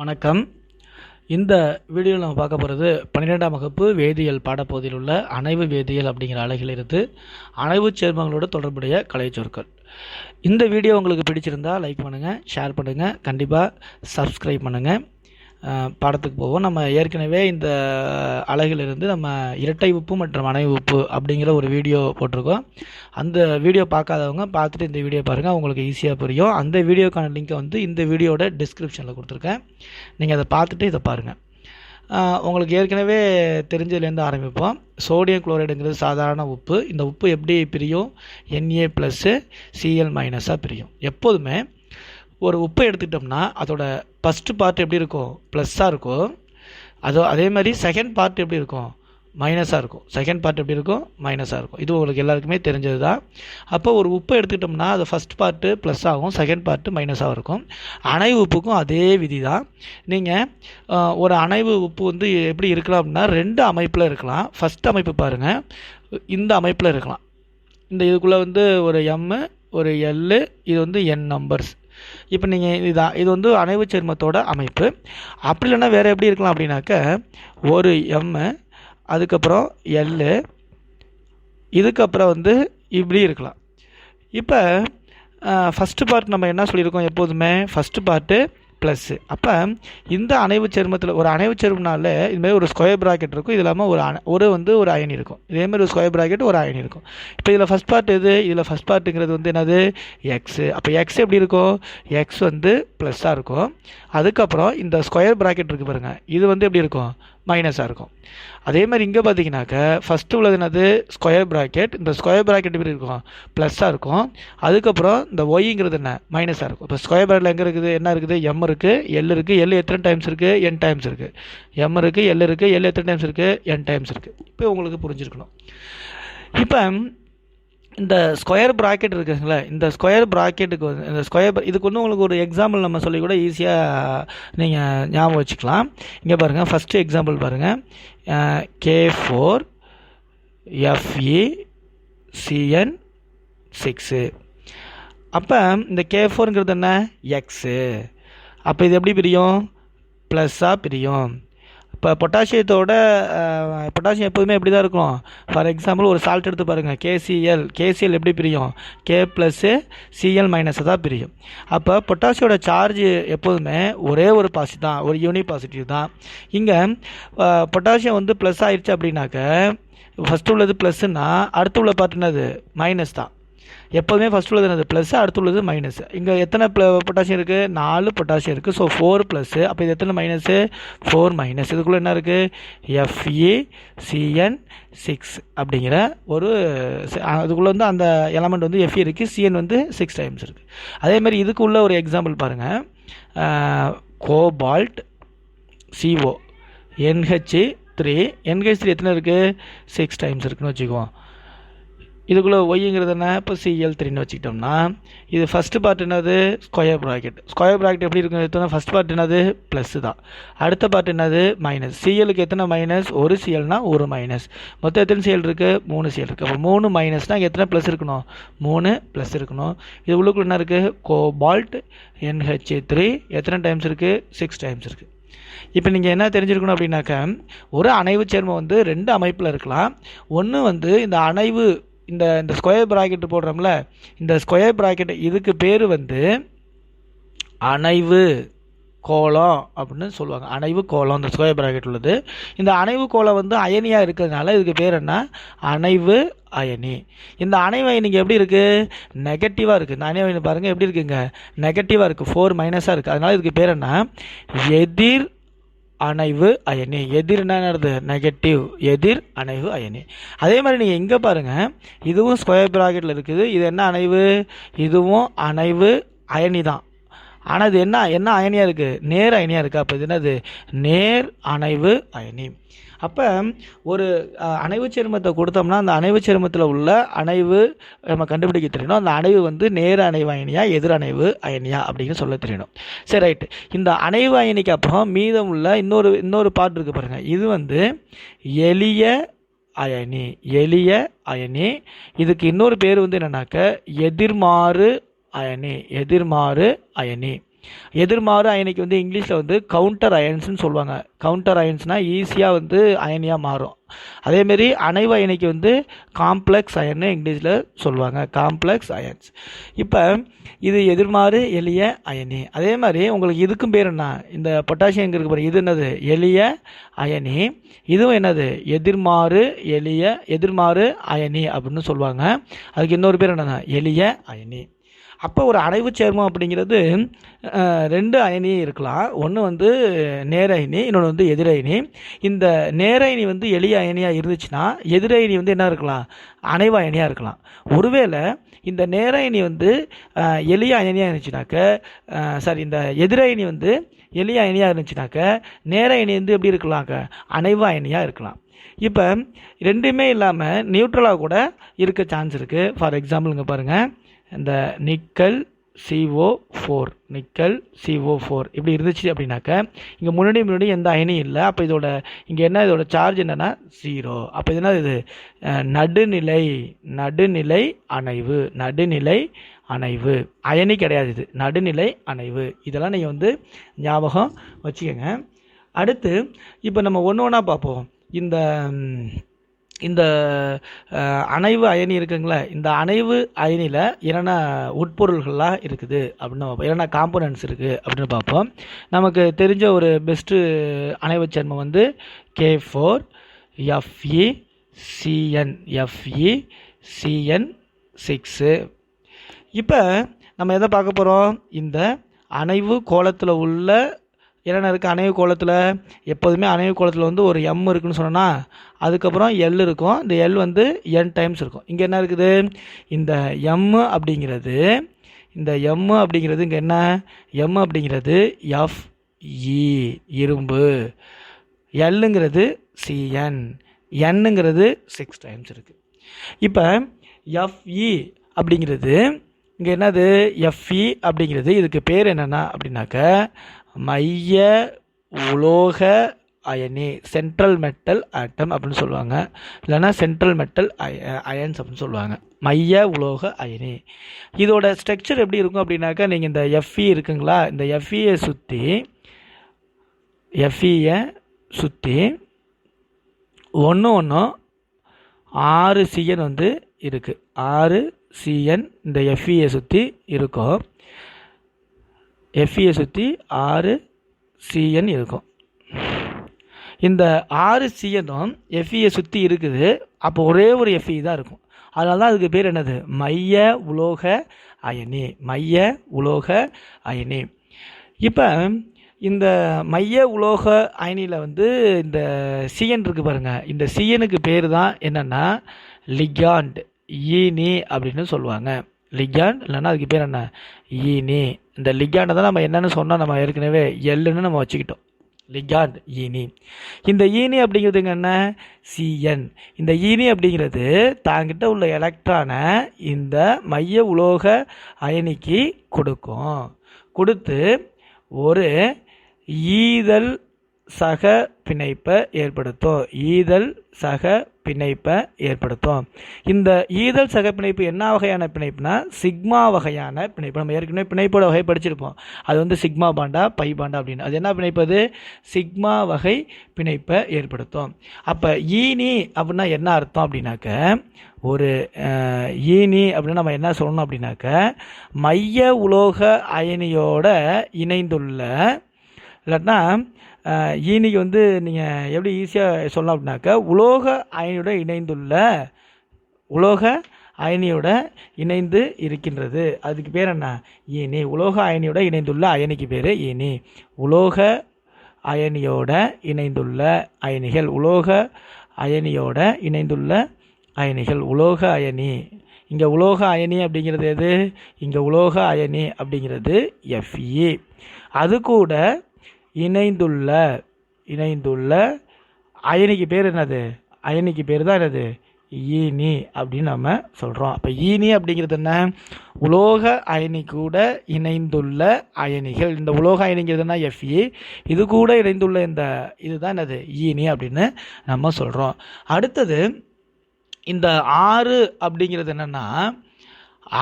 வணக்கம். இந்த வீடியோவில் நம்ம பார்க்க போகிறது பன்னிரெண்டாம் வகுப்பு வேதியியல் பாடப்பகுதியில் உள்ள அணைவு வேதியியல் அப்படிங்கிற அழகிலிருந்து அணைவு சேர்மங்களோட தொடர்புடைய கலைச்சொற்கள் இந்த வீடியோ உங்களுக்கு பிடிச்சிருந்தா லைக் பண்ணுங்கள் ஷேர் பண்ணுங்கள் கண்டிப்பாக சப்ஸ்கிரைப் பண்ணுங்கள் பாடத்துக்கு போவோம். நம்ம ஏற்கனவே இந்த அலகிலிருந்து நம்ம இரட்டை உப்பு மற்றும் அணை உப்பு அப்படிங்கிற ஒரு வீடியோ போட்டிருக்கோம். அந்த வீடியோ பார்க்காதவங்க பார்த்துட்டு இந்த வீடியோ பாருங்கள் உங்களுக்கு ஈஸியாக புரியும். அந்த வீடியோக்கான லிங்க்கை வந்து இந்த வீடியோட டிஸ்கிரிப்ஷனில் கொடுத்துருக்கேன். நீங்கள் அதை பார்த்துட்டு இதை பாருங்கள் உங்களுக்கு ஏற்கனவே தெரிஞ்சதுலேருந்து ஆரம்பிப்போம். சோடியம் குளோரைடுங்கிறது சாதாரண உப்பு. இந்த உப்பு எப்படி பிரியும்? என்ஏ ப்ளஸ்ஸு சிஎல் மைனஸாக பிரியும். எப்போதுமே ஒரு உப்பை எடுத்துக்கிட்டோம்னா அதோட ஃபஸ்ட்டு பார்ட் எப்படி இருக்கும் ப்ளஸ்ஸாக இருக்கும் அதோ அதே மாதிரி செகண்ட் பார்ட் எப்படி இருக்கும் மைனஸாக இருக்கும். செகண்ட் பார்ட் எப்படி இருக்கும் மைனஸாக இருக்கும். இது உங்களுக்கு எல்லாருக்குமே தெரிஞ்சது தான் அப்போ ஒரு உப்பை எடுத்துக்கிட்டோம்னா அது ஃபஸ்ட் பார்ட்டு ப்ளஸ் ஆகும் செகண்ட் பார்ட்டு மைனஸாக இருக்கும். அணைவு உப்புக்கும் அதே விதி தான் நீங்கள் ஒரு அணைவு உப்பு வந்து எப்படி இருக்கலாம் அப்படின்னா ரெண்டு அமைப்பில் இருக்கலாம். ஃபஸ்ட் அமைப்பு பாருங்கள் இந்த அமைப்பில் இருக்கலாம். இந்த இதுக்குள்ளே வந்து ஒரு எம்மு ஒரு எல்லு இது வந்து என் நம்பர்ஸ் இப்போ நீங்கள் இதான் இது வந்து அணைவு சேர்மத்தோட அமைப்பு. அப்படி இல்லைன்னா வேறு எப்படி இருக்கலாம் அப்படின்னாக்க ஒரு எம்மு அதுக்கப்புறம் எல்லு இதுக்கப்புறம் வந்து இப்படி இருக்கலாம். இப்போ ஃபஸ்ட்டு பார்ட் நம்ம என்ன சொல்லியிருக்கோம் எப்போதுமே? ஃபஸ்ட்டு பார்ட்டு ப்ளஸ்ஸு அப்போ இந்த அணைவு சருமத்தில் ஒரு அணைவு சருமனால இதுமாதிரி ஒரு ஸ்கொயர் ப்ராக்கெட் இருக்கும். இது இல்லாமல் ஒரு அணை ஒரு வந்து ஒரு அயனி இருக்கும். இதேமாதிரி ஒரு ஸ்கொயர் ப்ராக்கெட் ஒரு அயனி இருக்கும். இப்போ இதில் ஃபஸ்ட் பார்ட் எது? இதில் ஃபஸ்ட் பார்ட்டுங்கிறது வந்து என்னது? எக்ஸு அப்போ எக்ஸ் எப்படி இருக்கும்? எக்ஸ் வந்து ப்ளஸ்ஸாக இருக்கும். அதுக்கப்புறம் இந்த ஸ்கொயர் ப்ராக்கெட் இருக்குது பாருங்கள் இது வந்து எப்படி இருக்கும்? மைனஸாக இருக்கும். அதே மாதிரி இங்கே பார்த்தீங்கன்னாக்க ஃபஸ்ட்டு உள்ளது என்னது? ஸ்கொயர் ப்ராக்கெட் இந்த ஸ்கொயர் ப்ராக்கெட் எப்படி இருக்கும்? ப்ளஸ்ஸாக இருக்கும். அதுக்கப்புறம் இந்த ஒய்ங்கிறது என்ன? மைனஸாக இருக்கும். இப்போ ஸ்கொயர் ப்ராக்கெட்டில் எங்கே இருக்குது? என்ன இருக்குது? எம் இருக்குது எல் இருக்குது எல் எத்தனை டைம்ஸ் இருக்குது என் டைம்ஸ் இருக்குது எம் இருக்குது எல் இருக்குது எல் எத்தனை டைம்ஸ் இருக்குது என் டைம்ஸ் இருக்குது இப்போ உங்களுக்கு புரிஞ்சிருக்கணும். இப்போ இந்த ஸ்கொயர் ப்ராக்கெட் இருக்குதுங்களே இந்த ஸ்கொயர் ப்ராக்கெட்டுக்கு வந்து இந்த ஸ்கொயர் இதுக்கு வந்து உங்களுக்கு ஒரு எக்ஸாம்பிள் நம்ம சொல்லி கூட ஈஸியாக நீங்கள் ஞாபகம் வச்சுக்கலாம். இங்கே பாருங்கள் ஃபஸ்ட்டு எக்ஸாம்பிள் பாருங்கள் K four F E C N six அப்போ இந்த கே ஃபோருங்கிறது என்ன? எக்ஸு அப்போ இது எப்படி பிரியும்? ப்ளஸ்ஸாக பிரியும். இப்போ பொட்டாசியத்தோட பொட்டாசியம் எப்போதுமே எப்படி தான் இருக்கும் ஃபார் எக்ஸாம்பிள் ஒரு சால்ட் எடுத்து பாருங்கள் கேசிஎல் கேசிஎல் எப்படி பிரியும்? கே ப்ளஸ்ஸு சிஎல் மைனஸை தான் பிரியும். அப்போ பொட்டாசியோட சார்ஜ் எப்போதுமே ஒரே ஒரு பாசிட்டிவ் தான். ஒரு யூனி பாசிட்டிவ் தான். இங்கே பொட்டாசியம் வந்து ப்ளஸ் ஆயிடுச்சு அப்படின்னாக்க ஃபஸ்ட்டு உள்ளது ப்ளஸ்ஸுன்னா அடுத்து உள்ள பார்த்தினது மைனஸ் தான். எப்போதுமே ஃபஸ்ட் உள்ளது என்னது? ப்ளஸ் அடுத்து உள்ளது மைனஸ் இங்கே எத்தனை ப்ள பொட்டாசியம் இருக்குது நாலு பொட்டாசியம் இருக்குது ஸோ ஃபோர் ப்ளஸ்ஸு அப்போ இது எத்தனை மைனஸு ஃபோர் மைனஸ் இதுக்குள்ளே என்ன இருக்குது எஃப்இ சிஎன் சிக்ஸ் அப்படிங்கிற ஒரு அதுக்குள்ளே வந்து அந்த எலமெண்ட் வந்து எஃப்இ இருக்குது சிஎன் வந்து சிக்ஸ் டைம்ஸ் இருக்குது அதேமாதிரி இதுக்கு உள்ள ஒரு எக்ஸாம்பிள் பாருங்கள் cobalt C O N H three N H three எத்தனை இருக்குது சிக்ஸ் டைம்ஸ் இருக்குன்னு வச்சுக்குவோம். இதுக்குள்ளே ஒய்ங்கிறது என்ன? இப்போ சிஎல் த்ரீன்னு வச்சுக்கிட்டோம்னா இது ஃபஸ்ட்டு பார்ட் என்னது? ஸ்கொயர் ப்ராக்கெட் ஸ்கொயர் ப்ராக்கெட் எப்படி இருக்கும்? எத்தனை ஃபஸ்ட் பார்ட் என்னது? ப்ளஸ்ஸு தான். அடுத்த பார்ட் என்னது? மைனஸ் சிஎலுக்கு எத்தனை மைனஸ் ஒரு சிஎல்னா ஒரு மைனஸ் மொத்தம் எத்தனை சிஎல் இருக்குது மூணு சிஎல் இருக்குது அப்போ மூணு மைனஸ்னால் எத்தனை ப்ளஸ் இருக்கணும்? மூணு ப்ளஸ் இருக்கணும். இது உள்ளுக்குள்ள என்ன இருக்குது கோபால்ட் என்ஹெச் த்ரீ எத்தனை டைம்ஸ் இருக்குது சிக்ஸ் டைம்ஸ் இருக்குது இப்போ நீங்கள் என்ன தெரிஞ்சிருக்கணும் அப்படின்னாக்க ஒரு அணைவு சேர்மம் வந்து ரெண்டு அமைப்பில் இருக்கலாம். ஒன்று வந்து இந்த அணைவு இந்த இந்த ஸ்கொயர் ப்ராக்கெட் போடுறோம்ல இந்த ஸ்கொயர் ப்ராக்கெட் இதுக்கு பேர் வந்து அணைவு கோலம் அப்படின்னு சொல்லுவாங்க. அணைவு கோலம் இந்த ஸ்கொயர் ப்ராக்கெட் உள்ளது. இந்த அணைவு கோலம் வந்து அயனியாக இருக்கிறதுனால இதுக்கு பேர் என்ன? அணைவு அயனி. இந்த அணைவு அயனிக்கு எப்படி இருக்குது நெகட்டிவாக இருக்குது இந்த அணைவு அயனி பாருங்கள் எப்படி இருக்குங்க? நெகட்டிவாக இருக்குது ஃபோர் மைனஸாக இருக்குது அதனால் இதுக்கு பேர் என்ன? எதிர் அணைவு அயனி. எதிர் என்னது நெகட்டிவ் எதிர் அணைவு அயனி. அதே மாதிரி நீங்கள் எங்கே பாருங்கள் இதுவும் ஸ்கொயர் ப்ராக்கெட்டில் இருக்குது. இது என்ன அணைவு? இதுவும் அணைவு அயனி தான். ஆனால் இது என்ன என்ன அயனியாக இருக்குது நேர் அயனியாக இருக்குது அப்போ இது என்னது? நேர் அணைவு அயனி. அப்போ ஒரு அணைவு சேர்மத்தை கொடுத்தோம்னா அந்த அணைவு சேர்மத்தில் உள்ள அணைவு நம்ம கண்டுபிடிக்க தெரியணும் அந்த அணைவு வந்து நேர அணைவு அயனியா எதிர் அணைவு அயனியா அப்படின்னு சொல்ல தெரியணும் சரி ரைட்டு. இந்த அணைவு அயனிக்கு அப்புறம் மீதம் உள்ள இன்னொரு இன்னொரு பார்ட் இருக்குது பாருங்கள் இது வந்து எளிய அயனி எளிய அயனி. இதுக்கு இன்னொரு பேர் வந்து என்னன்னாக்க எதிர்மாறு அயனி எதிர்மாறு அயனி. எதிர்மாறு அயனிக்கு வந்து இங்கிலீஷில் வந்து கவுண்டர் அயன்ஸ்னு சொல்லுவாங்க. கவுண்டர் அயன்ஸ்னால் ஈஸியாக வந்து அயனியாக மாறும். அதேமாரி அணைவு அயனிக்கு வந்து காம்ப்ளெக்ஸ் அயன்னு இங்கிலீஷில் சொல்லுவாங்க. காம்ப்ளெக்ஸ் அயன்ஸ் இப்போ இது எதிர்மாறு எளிய அயனி. அதே மாதிரி உங்களுக்கு இதுக்கும் பேர் என்ன? இந்த பொட்டாசியம் இருக்கு இது என்னது? எளிய அயனி. இதுவும் என்னது? எதிர்மாறு எளிய எதிர்மாறு அயனி அப்படின்னு சொல்லுவாங்க. அதுக்கு இன்னொரு பேர் என்னென்னா? எளிய அயனி. அப்போ ஒரு அணைவு சேர்மம் அப்படிங்கிறது ரெண்டு அயனி இருக்கலாம். ஒன்று வந்து நேர அயனி இன்னொன்று வந்து எதிரயினி இந்த நேர அயனி வந்து எளிய அயனியாக இருந்துச்சுன்னா எதிரயினி வந்து என்ன இருக்கலாம்? அணைவு அயனியாக இருக்கலாம். ஒருவேளை இந்த நேர அயனி வந்து எளிய அயனியாக இருந்துச்சுனாக்க சாரி இந்த எதிரயினி வந்து எளிய அயனியாக இருந்துச்சுனாக்க நேர அயனி வந்து எப்படி இருக்கலாம்க்க அணைவு அயனியாக இருக்கலாம். இப்போ ரெண்டுமே இல்லாமல் நியூட்ரலாக கூட இருக்க சான்ஸ் இருக்குது ஃபார் எக்ஸாம்பிளுங்க பாருங்கள் இந்த nickel C O four nickel C O four இப்படி இருந்துச்சு அப்படின்னாக்க இங்கே முன்னாடி முன்னாடி எந்த அயனியும் இல்லை. அப்போ இதோட இங்கே என்ன இதோட சார்ஜ் என்னென்னா ஜீரோ அப்போ இது என்ன இது? நடுநிலை நடுநிலை அணைவு நடுநிலை அணைவு. அயனி கிடையாது இது. நடுநிலை அணைவு. இதெல்லாம் நீங்கள் வந்து ஞாபகம் வச்சுக்கோங்க. அடுத்து இப்போ நம்ம ஒன்று ஒன்றா பார்ப்போம். இந்த இந்த அணைவு அயனி இருக்குங்களே இந்த அணைவு அயனியில் என்னென்ன உட்பொருள்கள்லாம் இருக்குது அப்படின்னு பார்ப்போம் என்னென்ன காம்போனன்ட்ஸ் இருக்குது அப்படின்னு பார்ப்போம். நமக்கு தெரிஞ்ச ஒரு பெஸ்ட்டு அணைவு சேர்மம் வந்து K four F E C N F E C N six இப்போ நம்ம எதை பார்க்க போகிறோம் இந்த அணைவு கோலத்தில் உள்ள என்னென்ன இருக்குது அணைவு கோலத்தில் எப்போதுமே அணைவு கோலத்தில் வந்து ஒரு எம் இருக்குன்னு சொன்னோன்னா அதுக்கப்புறம் எல் இருக்கும். இந்த எல் வந்து என் டைம்ஸ் இருக்கும். இங்கே என்ன இருக்குது? இந்த எம் அப்படிங்கிறது இந்த எம் அப்படிங்கிறது இங்கே என்ன? எம் அப்படிங்கிறது எஃப் இ e, இரும்பு. எல்லுங்கிறது சிஎன் என்னுங்கிறது சிக்ஸ் டைம்ஸ் இருக்குது இப்போ எஃப்இ e அப்படிங்கிறது இங்கே என்னது? எஃப்இ e அப்படிங்கிறது இதுக்கு பேர் என்னென்னா அப்படின்னாக்க மைய உலோக அயனி சென்ட்ரல் மெட்டல் ஆட்டம் அப்படின்னு சொல்லுவாங்க. இல்லைன்னா சென்ட்ரல் மெட்டல் அயன்ஸ் அப்படின்னு சொல்லுவாங்க. மைய உலோக அயனி. இதோட ஸ்ட்ரக்சர் எப்படி இருக்கும் அப்படின்னாக்கா நீங்கள் இந்த எஃப்இ இருக்குங்களா? இந்த எஃப்இயை சுற்றி எஃப்இயை சுற்றி ஒன்று ஒன்றும் ஆறு சிஎன் வந்து இருக்குது ஆறு சிஎன் இந்த எஃப்இயை சுற்றி இருக்கும் எஃப்இயை சுற்றி ஆறு சிஎன் இருக்கும். இந்த ஆறு சிஎனும் எஃப்இயை சுற்றி இருக்குது. அப்போ ஒரே ஒரு எஃப்இ தான் இருக்கும். அதனால தான் அதுக்கு பேர் என்னது? மைய உலோக அயனி. மைய உலோக அயனி. இப்போ இந்த மைய உலோக அயனியில் வந்து இந்த சிஎன் இருக்குது பாருங்கள் இந்த சிஎனுக்கு பேர் தான் என்னென்னா லிகாண்ட். ஈனி அப்படின்னு சொல்லுவாங்க. லிகாண்ட் இல்லைன்னா அதுக்கு பேர் என்ன? ஈனி. இந்த லிகாண்டை தான் நம்ம என்னென்னு சொன்னால் நம்ம ஏற்கனவே எல்லுன்னு நம்ம வச்சுக்கிட்டோம். லிகாண்ட் ஈனி. இந்த ஈனி அப்படிங்கிறதுங்க என்ன? சிஎன் இந்த ஈனி அப்படிங்கிறது தாங்கிட்ட உள்ள எலக்ட்ரானை இந்த மைய உலோக அயனிக்கு கொடுக்கும். கொடுத்து ஒரு ஈதல் சக பிணைப்பை ஏற்படுத்தும். ஈதல் சக பிணைப்பை ஏற்படுத்தும். இந்த ஈதல் சக பிணைப்பு என்ன வகையான பிணைப்புனா சிக்மா வகையான பிணைப்பு. நம்ம ஏற்கனவே பிணைப்போட வகை படிச்சிருப்போம். அது வந்து சிக்மா பாண்டா பை பாண்டா அப்படின்னு. அது என்ன பிணைப்பது சிக்மா வகை பிணைப்பை ஏற்படுத்தும். அப்போ ஈனி அப்படின்னா என்ன அர்த்தம் அப்படின்னாக்க ஒரு ஈனி அப்படின்னு நம்ம என்ன சொல்லணும் அப்படின்னாக்க மைய உலோக அயனியோட இணைந்துள்ள இல்லாட்டினா ஈனிக்கு வந்து நீங்கள் எப்படி ஈஸியாக சொல்லலாம் அப்படின்னாக்க உலோக அயனியோட இணைந்துள்ள உலோக அயனியோட இணைந்து இருக்கின்றது. அதுக்கு பேர் என்ன? ஈனி உலோக அயனியோட இணைந்துள்ள அயனிக்கு பேர் ஈனி உலோக அயனியோட இணைந்துள்ள அயனிகள். உலோக அயனியோட இணைந்துள்ள அயனிகள். உலோக அயனி. இங்கே உலோக அயனி அப்படிங்கிறது எது? இங்கே உலோக அயனி அப்படிங்கிறது எஃப்இ அது கூட இணைந்துள்ள இணைந்துள்ள அயனிக்கு பேர் என்னது? அயனிக்கு பேர் தான் என்னது? ஈனி அப்படின்னு நம்ம சொல்கிறோம் அப்போ ஈனி அப்படிங்கிறது என்ன? உலோக அயனி கூட இணைந்துள்ள அயனிகள். இந்த உலோக அயனிங்கிறதுனா எஃப்இ இது கூட இணைந்துள்ள இந்த இதுதான் என்னது? ஈனி அப்படின்னு நம்ம சொல்கிறோம் அடுத்தது இந்த ஆறு அப்படிங்கிறது என்னென்னா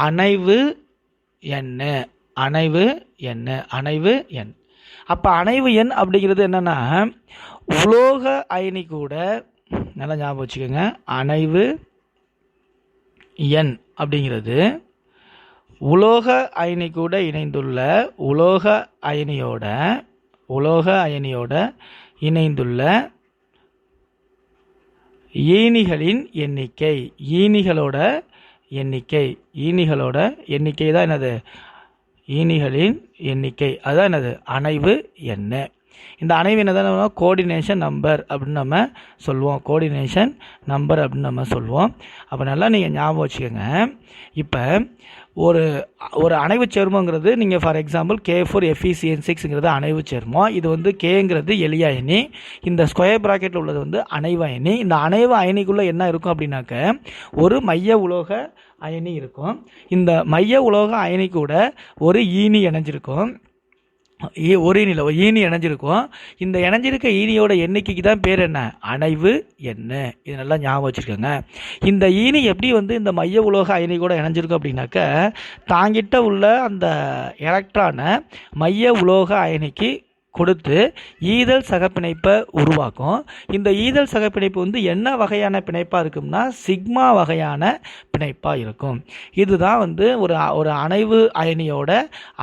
அணைவு எண்ணெய் அணைவு எண் அணைவு எண். அப்போ அணைவு எண் அப்படிங்கிறது என்னென்னா உலோக அயனி கூட நல்லா ஞாபகம் வச்சுக்கோங்க அணைவு எண் அப்படிங்கிறது உலோக அயனி கூட இணைந்துள்ள உலோக அயனியோட உலோக அயனியோட இணைந்துள்ள ஈனிகளின் எண்ணிக்கை ஈனிகளோட எண்ணிக்கை ஈனிகளோட எண்ணிக்கை தான் என்னது? ஈனிகளின் எண்ணிக்கை. அதான் என்னது? அணைவு என்ன? இந்த அணைவு என்ன தான் கோஆர்டினேஷன் நம்பர் அப்படின்னு நம்ம சொல்லுவோம். கோஆர்டினேஷன் நம்பர் அப்படின்னு நம்ம சொல்லுவோம். அப்போ நல்லா நீங்கள் ஞாபகம் வச்சுக்கோங்க. இப்போ ஒரு ஒரு அணைவு சேர்மங்கிறது நீங்கள் for example K four F E C N சிக்ஸுங்கிறது அணைவு சேர்மம். இது வந்து கேங்கிறது எளிய அயனி. இந்த ஸ்கொயர் ப்ராக்கெட்டில் உள்ளது வந்து அணைவு அயனி. இந்த அணைவு அயனிக்குள்ளே என்ன இருக்கும் அப்படின்னாக்க ஒரு மைய உலோக அயனி இருக்கும். இந்த மைய உலோக அயனி கூட ஒரு ஈனி இணைஞ்சிருக்கும். ஒரு ஈனியில் ஈனி இணைஞ்சிருக்கும். இந்த இணைஞ்சிருக்க ஈனியோட எண்ணிக்கைக்கு தான் பேர் என்ன? அணைவு என்ன இது நல்லா ஞாபகம் வச்சுருக்கோங்க இந்த ஈனி எப்படி வந்து இந்த மைய உலோக அயனி கூட இணைஞ்சிருக்கும் அப்படின்னாக்க தாங்கிட்ட உள்ள அந்த எலக்ட்ரானை மைய உலோக அயனிக்கு கொடுத்து ஈதல் சகப்பிணைப்பை உருவாக்கும். இந்த ஈதல் சகப்பிணைப்பு வந்து என்ன வகையான பிணைப்பாக இருக்கும்னா சிக்மா வகையான பிணைப்பாக இருக்கும். இதுதான் வந்து ஒரு ஒரு அணைவு அயனியோட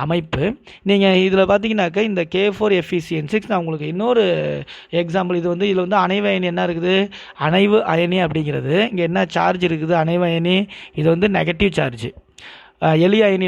அமைப்பு. நீங்கள் இதில் பார்த்தீங்கன்னாக்க இந்த கே ஃபோர் எஃப்இசிஎன் சிக்ஸ் நான் உங்களுக்கு இன்னொரு எக்ஸாம்பிள் இது வந்து இதில் வந்து அணைவு அயனி என்ன இருக்குது? அணைவு அயனி அப்படிங்கிறது. இங்கே என்ன சார்ஜ் இருக்குது? அணைவு அயனி. இது வந்து நெகட்டிவ் சார்ஜ் எலி அயனி